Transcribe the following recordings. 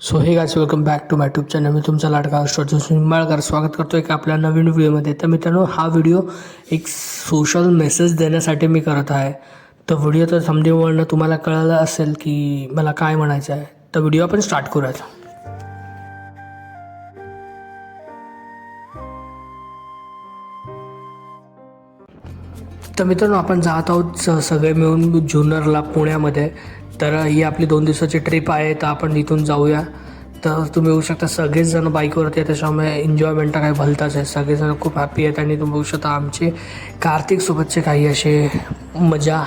So hey guys welcome back to my tube channel मी तुमचा लाडका अष्टोजी निंबाळकर. स्वागत करतो एक आपल्या नवीन व्हिडिओमध्ये. तर मित्रांनो हा व्हिडिओ एक सोशल मेसेज देण्यासाठी मी करत आहे. तर व्हिडिओ तर समजेवरनं तुम्हाला कळलं असेल की मला काय म्हणायचं आहे. तर व्हिडिओ आपण स्टार्ट करूयात. तर मित्रांनो आपण जात आहोत स सगळे मिळून जुन्नरला पुण्यामध्ये. तर ही आपली दोन दिवसाची ट्रिप आहे तर आपण इथून जाऊया. तर तुम्ही बघू शकता सगळेच जण बाईकवरती आहे त्याच्यामुळे एन्जॉयमेंट काही भलताच आहे. सगळेजण खूप हॅपी आहेत आणि तुम्ही बघू शकता आमचे कार्तिकसोबतचे काही असे मजा.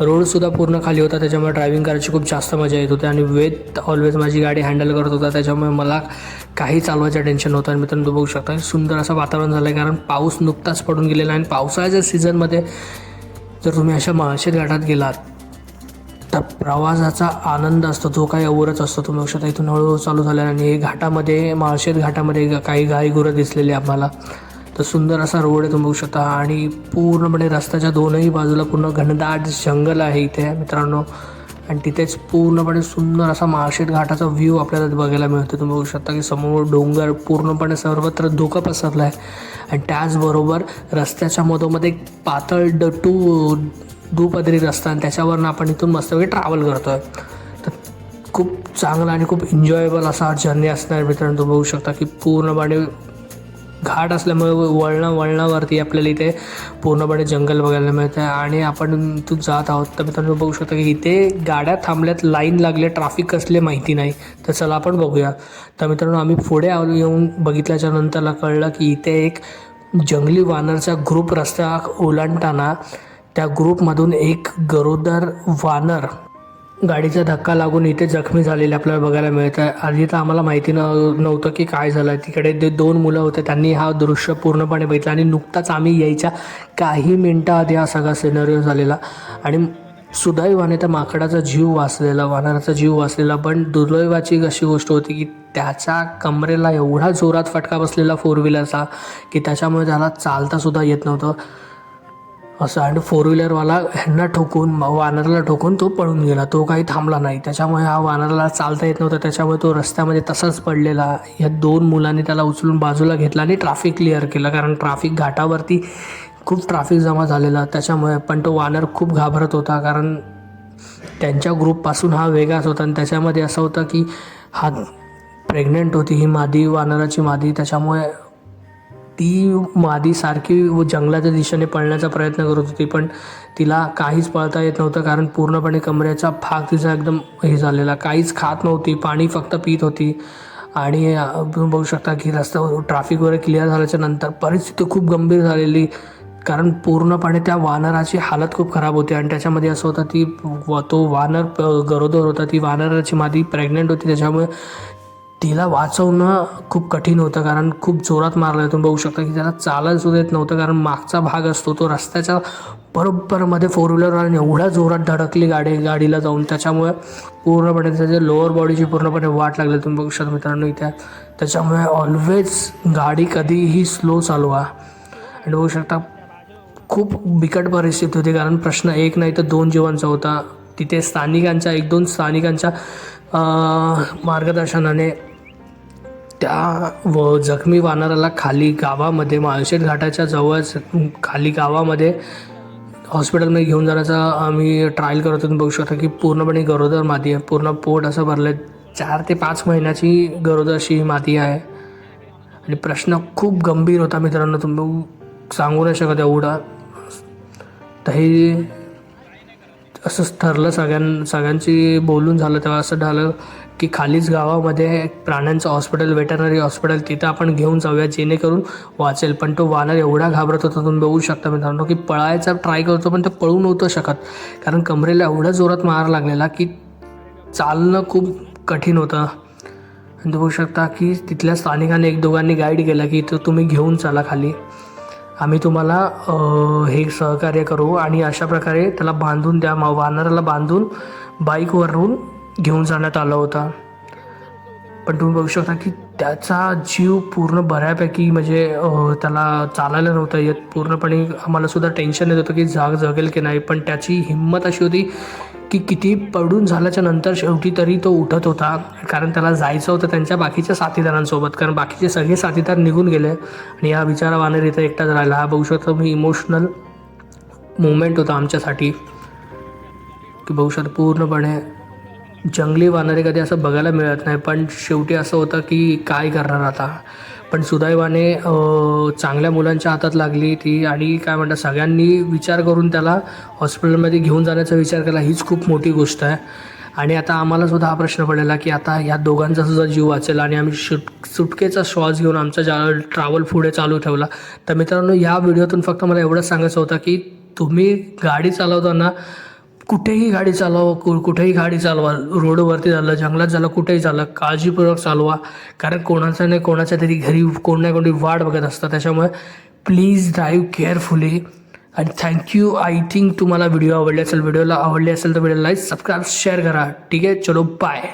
रोडसुद्धा पूर्ण खाली होता त्याच्यामुळे ड्रायव्हिंग करायची खूप जास्त मजा येत होती आणि वेद ऑलवेज माझी गाडी हँडल करत होता त्याच्यामुळे मला काही चालवायचं टेन्शन होतं आणि मित्रांनो तुम्ही बघू शकता सुंदर असं वातावरण झालं आहे कारण पाऊस नुकताच पडून गेलेला आहे आणि पावसाळ्याच्या सीझनमध्ये जर तुम्ही अशा माळशेत घाटात गेलात त्या प्रवासाचा आनंद असतो तो काही अवरच असतो. तुम्ही बघू शकता इथून हळूहळू चालू झाला आणि हे घाटामध्ये माळशेत घाटामध्ये काही गाई गुरं दिसलेली आम्हाला. तर सुंदर असा रोड आहे तुम्ही बघू शकता. आणि पूर्णपणे रस्त्याच्या दोनही बाजूला पूर्ण घनदाट जंगल आहे इथे मित्रांनो. आणि तिथेच पूर्णपणे सुंदर असा माळशेत घाटाचा व्ह्यू आपल्याला बघायला मिळतो तुम्ही बघू शकता की समोर डोंगर पूर्णपणे सर्वत्र धुकं पसरला आहे आणि त्याचबरोबर रस्त्याच्या मधोमध एक पातळ डटू दुपदरी रस्ता आणि त्याच्यावरनं आपण इथून मस्तपैकी ट्रॅव्हल करतो आहे तर खूप चांगला आणि खूप एन्जॉयबल असा जर्नी असणार मित्रांनो. तुम्ही बघू शकता की पूर्णपणे घाट असल्यामुळे वळणं वळणावरती आपल्याला इथे पूर्णपणे जंगल बघायला मिळतं आहे आणि आपण इथून जात आहोत. तर मित्रांनो बघू शकता की इथे गाड्या थांबल्यात लाईन लागले ट्राफिक कसले माहिती नाही. तर चला आपण बघूया. तर मित्रांनो आम्ही पुढे आलो येऊन बघितल्याच्या नंतरला कळलं की इथे एक जंगली वानरचा ग्रुप रस्ता ओलांडताना त्या ग्रुपमधून एक गरोदर वानर गाडीचा धक्का लागून इथे जखमी झालेले आपल्याला बघायला मिळत आहे आधी तर आम्हाला माहिती न नव्हतं की काय झालं तिकडे ते दोन मुलं होते. त्यांनी हा दृश्य पूर्णपणे बघितला आणि नुकताच आम्ही यायच्या काही मिनटं आधी हा सगळा सिनरिओ झालेला. आणि सुदैवाने त्या माकडाचा जीव वाचलेला वानराचा जीव वाचलेला. पण दुर्दैवाची अशी गोष्ट होती की त्याच्या कमरेला एवढा जोरात फटका बसलेला फोर व्हीलरचा की त्याच्यामुळे त्याला चालतासुद्धा येत नव्हतं. असं. आणि फोर व्हीलरवाला ह्यांना ठोकून वानरला ठोकून तो पळून गेला. तो काही थांबला नाही. त्याच्यामुळे हा वानरला चालता येत नव्हता. त्याच्यामुळे तो रस्त्यामध्ये तसाच पडलेला. या दोन मुलांनी त्याला उचलून बाजूला घेतला आणि ट्राफिक क्लिअर केलं. कारण ट्राफिक घाटावरती खूप ट्राफिक जमा झालेला. त्याच्यामुळे पण तो वानर खूप घाबरत होता. कारण त्यांच्या ग्रुपपासून हा वेगळाच होता. आणि त्याच्यामध्ये असं होतं की हा प्रेग्नंट होती. ही मादी वानराची मादी. त्याच्यामुळे ती मादी सारखी व जंगलाच्या दिशेने पळण्याचा प्रयत्न करत होती पण तिला काहीच पळता येत नव्हतं कारण पूर्णपणे कमरेचा भाग तिचा एकदम हे झालेला. काहीच खात नव्हती पाणी फक्त पित होती. आणि तुम्ही बघू शकता की रस्त्यावर ट्रॅफिक वगैरे क्लिअर झाल्याच्यानंतर परिस्थिती खूप गंभीर झालेली. कारण पूर्णपणे त्या वानराची हालत खूप खराब होती आणि त्याच्यामध्ये असं होतं ती व- तो वानर गरोदर होता. ती वानराची मादी प्रेग्नेंट होती. त्याच्यामुळे तिला वाचवणं खूप कठीण होतं कारण खूप जोरात मारलं. तुम्ही बघू शकता की त्याला चालायला सुद्धा येत नव्हतं कारण मागचा भाग असतो तो रस्त्याच्या बरोबरमध्ये फोर व्हीलर आणि एवढ्या जोरात धडकली गाडी गाडीला जाऊन. त्याच्यामुळे पूर्णपणे त्याचे लोअर बॉडीची पूर्णपणे वाट लागली. तुम्ही बघू शकता मित्रांनो इथे. त्याच्यामुळे ऑलवेज गाडी कधीही स्लो चालवा. आणि बघू शकता खूप बिकट परिस्थिती होती कारण प्रश्न एक नाही तर दोन जीवांचा होता. तिथे स्थानिकांच्या एक दोन स्थानिकांच्या मार्गदर्शनाने त्या व जखमी वानराला खाली गावामध्ये माळशेत घाटाच्या जवळच खाली गावामध्ये हॉस्पिटलमध्ये घेऊन जाण्याचा आम्ही ट्रायल करत होतो. बघू शकता की पूर्णपणे गरोदर माती आहे. पूर्ण पोट असं भरलं चार ते पाच महिन्याची गरोदर अशी ही आहे. आणि प्रश्न खूप गंभीर होता मित्रांनो. तुम्ही सांगू नाही शकत एवढा. तर हे असंच ठरलं सगळ्यां सगळ्यांची बोलून झालं तेव्हा असं झालं की खालीच गावामध्ये प्राण्यांचं हॉस्पिटल वेटरनरी हॉस्पिटल तिथं आपण घेऊन जाऊया जेणेकरून वाचेल. पण तो वानर एवढा घाबरत होता तुम्ही बघू शकता मित्रांनो की पळायचा ट्राय करतो पण ते पळू नव्हतं शकत. कारण कमरेला एवढा जोरात मार लागलेला की चालणं खूप कठीण होतं. आणि बघू शकता की तिथल्या स्थानिकांनी एक दोघांनी गाईड केलं की तो तुम्ही घेऊन चला खाली. आम्ही तुम्हाला हे सहकार्य करू आणि अशा प्रकारे त्याला बांधून त्या वानराला बांधून बाईकवरून घेऊन जाण्यात आला होता. पण तुम्ही बघू शकता की त्याचा जीव पूर्ण बऱ्यापैकी म्हणजे त्याला चालायला नव्हतं येत. पूर्णपणे आम्हाला सुद्धा टेन्शन येत होतं की जाग जगेल की नाही. पण त्याची हिंमत अशी होती की किती पडून झाल्याच्यानंतर शेवटी तरी तो उठत होता. कारण त्याला जायचं होतं त्यांच्या बाकीच्या साथीदारांसोबत. कारण बाकीचे सगळे साथीदार निघून गेले. आणि हा विचारावाने इथं एकटाच राहिला. हा बघू शकतो मी इमोशनल मुवमेंट होता आमच्यासाठी. की बघू शकतो पूर्णपणे जंगली वानरे कधी असं बघायला मिळत नाही पण शेवटी असं होतं की काय करणार आता? पण सुदैवाने चांगल्या मुलांच्या हातात लागली ती आणि काय म्हणतात सगळ्यांनी विचार करून त्याला हॉस्पिटलमध्ये घेऊन जाण्याचा विचार केला. हीच खूप मोठी गोष्ट आहे. आणि आता आम्हालासुद्धा हा प्रश्न पडलेला की आता ह्या दोघांचा सुद्धा जीव वाचेल आणि आम्ही सुट सुटकेचा श्वास घेऊन आमचा ज्या ट्रॅव्हल पुढे चालू ठेवला. तर मित्रांनो या व्हिडिओतून फक्त मला एवढंच सांगायचं होतं की तुम्ही गाडी चालवताना कुठेही गाडी चालवा कु कुठेही गाडी चालवा रोडवरती झालं जंगलात झालं कुठेही झालं काळजीपूर्वक चालवा. कारण कोणाचा नाही कोणाच्या तरी घरी कोण ना कोणी वाट बघत असतं. त्याच्यामुळे प्लीज ड्राईव्ह केअरफुली आणि थँक्यू आय थिंक तुम्हाला व्हिडिओ आवडले असेल व्हिडिओला आवडले असेल तर व्हिडिओला लाईक सबस्क्राईब शेअर करा. ठीक आहे? चलो बाय